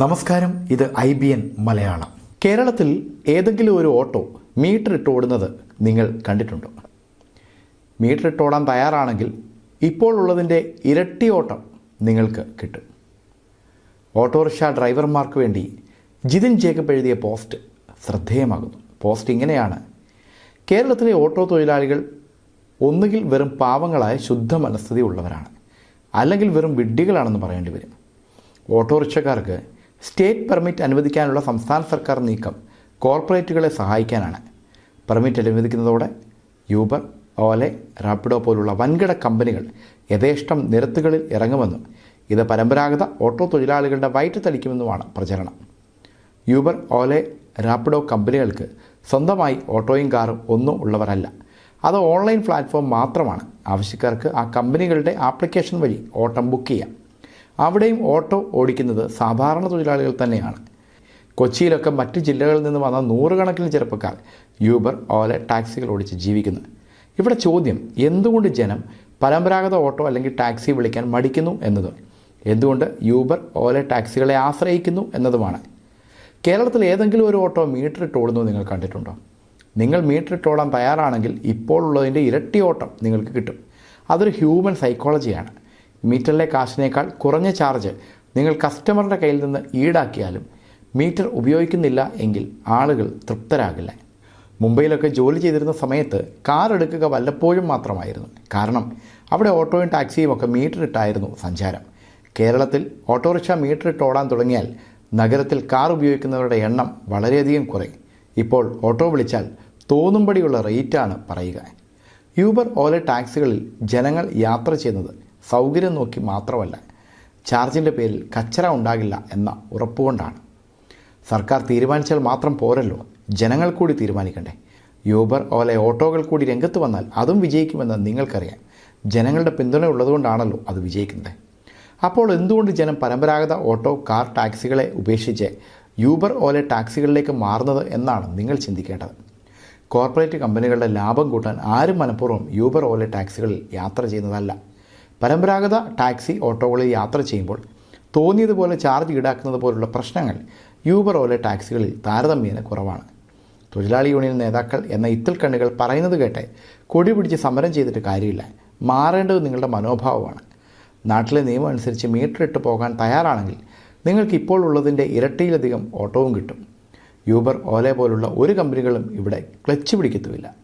നമസ്കാരം ഇത് I B N Malayalam. കേരളത്തിൽ ഏതെങ്കിലും ഒരു ഓട്ടോ മീറ്റർ ഇട്ട് ഓടുന്നത് നിങ്ങൾ കണ്ടിട്ടുണ്ടോ? മീറ്റർ ഇട്ട് ഓടാൻ തയ്യാറാണെങ്കിൽ ഇപ്പോൾ ഉള്ളതിന്റെ ഇരട്ടി ഓട്ടം നിങ്ങൾക്ക് കിട്ടും. ഓട്ടോറിക്ഷ ഡ്രൈവർമാർക്ക് വേണ്ടി ജിതിൻ ജേക്കബ് എഴുതിയ പോസ്റ്റ് ശ്രദ്ധേയമാകുന്നു. പോസ്റ്റ് ഇങ്ങനെയാണ്. കേരളത്തിലെ ഓട്ടോ തൊഴിലാളികൾ ഒന്നുകിൽ വെറും പാവങ്ങളായ ശുദ്ധ മനസ്ഥിതി ഉള്ളവരാണ് അല്ലെങ്കിൽ വെറും വിഡ്ഢികളാണെന്ന് പറയേണ്ടി വരും. ഓട്ടോറിക്ഷക്കാർക്ക് സ്റ്റേറ്റ് പെർമിറ്റ് അനുവദിക്കാനുള്ള സംസ്ഥാന സർക്കാർ നീക്കം കോർപ്പറേറ്റുകളെ സഹായിക്കാനാണ്. പെർമിറ്റ് അനുവദിക്കുന്നതോടെ യൂബർ ഓലെ റാപ്പിഡോ പോലുള്ള വൻകിട കമ്പനികൾ യഥേഷ്ടം നിരത്തുകളിൽ ഇറങ്ങുമെന്നും ഇത് പരമ്പരാഗത ഓട്ടോ തൊഴിലാളികളുടെ വയറ്റ് തളിക്കുമെന്നുമാണ് പ്രചരണം. യൂബർ ഓലെ റാപ്പിഡോ കമ്പനികൾക്ക് സ്വന്തമായി ഓട്ടോയും കാറും ഒന്നും ഉള്ളവരല്ല. അത് ഓൺലൈൻ പ്ലാറ്റ്ഫോം മാത്രമാണ്. ആവശ്യക്കാർക്ക് ആ കമ്പനികളുടെ ആപ്ലിക്കേഷൻ വഴി ഓട്ടം ബുക്ക് ചെയ്യാം. അവിടെയും ഓട്ടോ ഓടിക്കുന്നത് സാധാരണ തൊഴിലാളികൾ തന്നെയാണ്. കൊച്ചിയിലൊക്കെ മറ്റ് ജില്ലകളിൽ നിന്ന് വന്ന നൂറുകണക്കിന് ചെറുപ്പക്കാർ യൂബർ ഓല ടാക്സികൾ ഓടിച്ച് ജീവിക്കുന്നു. ഇവിടെ ചോദ്യം എന്തുകൊണ്ട് ജനം പരമ്പരാഗത ഓട്ടോ അല്ലെങ്കിൽ ടാക്സി വിളിക്കാൻ മടിക്കുന്നു എന്നതും? എന്തുകൊണ്ട് യൂബർ ഓല ടാക്സികളെ ആശ്രയിക്കുന്നു എന്നതുമാണ്. കേരളത്തിൽ ഏതെങ്കിലും ഒരു ഓട്ടോ മീറ്റർ ഇട്ടോടുന്നു നിങ്ങൾ കണ്ടിട്ടുണ്ടോ? നിങ്ങൾ മീറ്റർ ഇട്ടോടാൻ തയ്യാറാണെങ്കിൽ ഇപ്പോൾ ഉള്ളതിന്റെ ഇരട്ടി ഓട്ടം നിങ്ങൾക്ക് കിട്ടും. അതൊരു ഹ്യൂമൻ സൈക്കോളജിയാണ്. മീറ്ററിലെ കാശിനേക്കാൾ കുറഞ്ഞ ചാർജ് നിങ്ങൾ കസ്റ്റമറുടെ കയ്യിൽ നിന്ന് ഈടാക്കിയാലും മീറ്റർ ഉപയോഗിക്കുന്നില്ല എങ്കിൽ ആളുകൾ തൃപ്തരാകില്ല. മുംബൈയിലൊക്കെ ജോലി ചെയ്തിരുന്ന സമയത്ത് കാർ എടുക്കുക വല്ലപ്പോഴും മാത്രമായിരുന്നു. കാരണം അവിടെ ഓട്ടോയും ടാക്സിയും ഒക്കെ മീറ്റർ ഇട്ടായിരുന്നു സഞ്ചാരം. കേരളത്തിൽ ഓട്ടോറിക്ഷ മീറ്റർ ഇട്ട് ഓടാൻ തുടങ്ങിയാൽ നഗരത്തിൽ കാർ ഉപയോഗിക്കുന്നവരുടെ എണ്ണം വളരെയധികം കുറയും. ഇപ്പോൾ ഓട്ടോ വിളിച്ചാൽ തോന്നുംപടിയുള്ള റേറ്റാണ് പറയുക. യൂബർ ഓല ടാക്സികളിൽ ജനങ്ങൾ യാത്ര ചെയ്യുന്നത് സൗകര്യം നോക്കി മാത്രമല്ല ചാർജിന്റെ പേരിൽ കച്ചറ ഉണ്ടാകില്ല എന്ന ഉറപ്പുകൊണ്ടാണ്. സർക്കാർ തീരുമാനിച്ചാൽ മാത്രം പോരല്ലോ ജനങ്ങൾ കൂടി തീരുമാനിക്കണ്ടേ. യൂബർ ഓലെ ഓട്ടോകൾ കൂടി രംഗത്ത് വന്നാൽ അതും വിജയിക്കുമെന്ന് നിങ്ങൾക്കറിയാം. ജനങ്ങളുടെ പിന്തുണ ഉള്ളതുകൊണ്ടാണല്ലോ അത് വിജയിക്കുന്നത്. അപ്പോൾ എന്തുകൊണ്ട് ജനം പരമ്പരാഗത ഓട്ടോ കാർ ടാക്സികളെ ഉപേക്ഷിച്ച് യൂബർ ഓലെ ടാക്സികളിലേക്ക് മാറുന്നത് എന്നാണ് നിങ്ങൾ ചിന്തിക്കേണ്ടത്? കോർപ്പറേറ്റ് കമ്പനികളുടെ ലാഭം കൂട്ടാൻ ആരും മനഃപൂർവം യൂബർ ഓലെ ടാക്സികളിൽ യാത്ര ചെയ്യുന്നതല്ല. പരമ്പരാഗത ടാക്സി ഓട്ടോകളിൽ യാത്ര ചെയ്യുമ്പോൾ തോന്നിയതുപോലെ ചാർജ് ഈടാക്കുന്നത് പോലുള്ള പ്രശ്നങ്ങൾ യൂബർ ഓല ടാക്സികളിൽ താരതമ്യേന കുറവാണ്. തൊഴിലാളി യൂണിയൻ നേതാക്കൾ എന്ന ഇത്തിൽ കണ്ണുകൾ പറയുന്നത് കേട്ട് കൊടി പിടിച്ച് സമരം ചെയ്തിട്ട് കാര്യമില്ല. മാറേണ്ടത് നിങ്ങളുടെ മനോഭാവമാണ്. നാട്ടിലെ നിയമം അനുസരിച്ച് മീറ്റർ ഇട്ട് പോകാൻ തയ്യാറാണെങ്കിൽ നിങ്ങൾക്ക് ഇപ്പോൾ ഉള്ളതിന്റെ ഇരട്ടിയിലധികം ഓട്ടവും കിട്ടും. യൂബർ ഓല പോലുള്ള ഒരു കമ്പനികളും ഇവിടെ ക്ലച്ച് പിടിക്കത്തുമില്ല.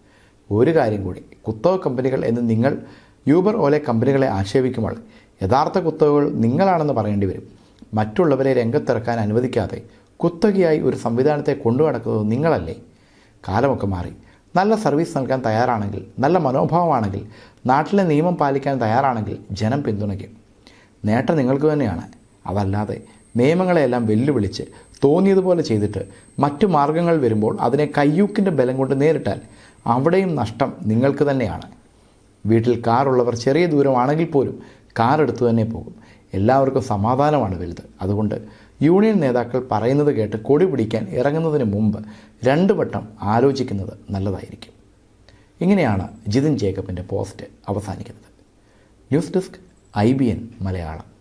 ഒരു കാര്യം കൂടി കുത്തക കമ്പനികൾ എന്ന് നിങ്ങൾ യൂബർ ഓലെ കമ്പനികളെ ആക്ഷേപിക്കുമ്പോൾ യഥാർത്ഥ കുത്തകകൾ നിങ്ങളാണെന്ന് പറയേണ്ടി വരും. മറ്റുള്ളവരെ രംഗത്തിറക്കാൻ അനുവദിക്കാതെ കുത്തകയായി ഒരു സംവിധാനത്തെ കൊണ്ടു നടക്കുന്നത് നിങ്ങളല്ലേ? കാലമൊക്കെ മാറി. നല്ല സർവീസ് നൽകാൻ തയ്യാറാണെങ്കിൽ നല്ല മനോഭാവമാണെങ്കിൽ നാട്ടിലെ നിയമം പാലിക്കാൻ തയ്യാറാണെങ്കിൽ ജനം പിന്തുണയ്ക്കും. നേട്ടം നിങ്ങൾക്ക് തന്നെയാണ്. അതല്ലാതെ നിയമങ്ങളെയെല്ലാം വെല്ലുവിളിച്ച് തോന്നിയതുപോലെ ചെയ്തിട്ട് മറ്റു മാർഗങ്ങൾ വരുമ്പോൾ അതിനെ കയ്യൂക്കിന്റെ ബലം കൊണ്ട് നേരിട്ടാൽ അവിടെയും നഷ്ടം നിങ്ങൾക്ക് തന്നെയാണ്. വീട്ടിൽ കാറുള്ളവർ ചെറിയ ദൂരമാണെങ്കിൽ പോലും കാർ എടുത്തു തന്നെ പോകും. എല്ലാവർക്കും സമാധാനമാണ് വലുത്. അതുകൊണ്ട് യൂണിയൻ നേതാക്കൾ പറയുന്നത് കേട്ട് കൊടി പിടിക്കാൻ ഇറങ്ങുന്നതിന് മുമ്പ് രണ്ട് വട്ടം ആലോചിക്കുന്നത് നല്ലതായിരിക്കും. ഇങ്ങനെയാണ് ജിതിൻ ജേക്കബിന്റെ പോസ്റ്റ് അവസാനിക്കുന്നത്. News desk I B N Malayalam.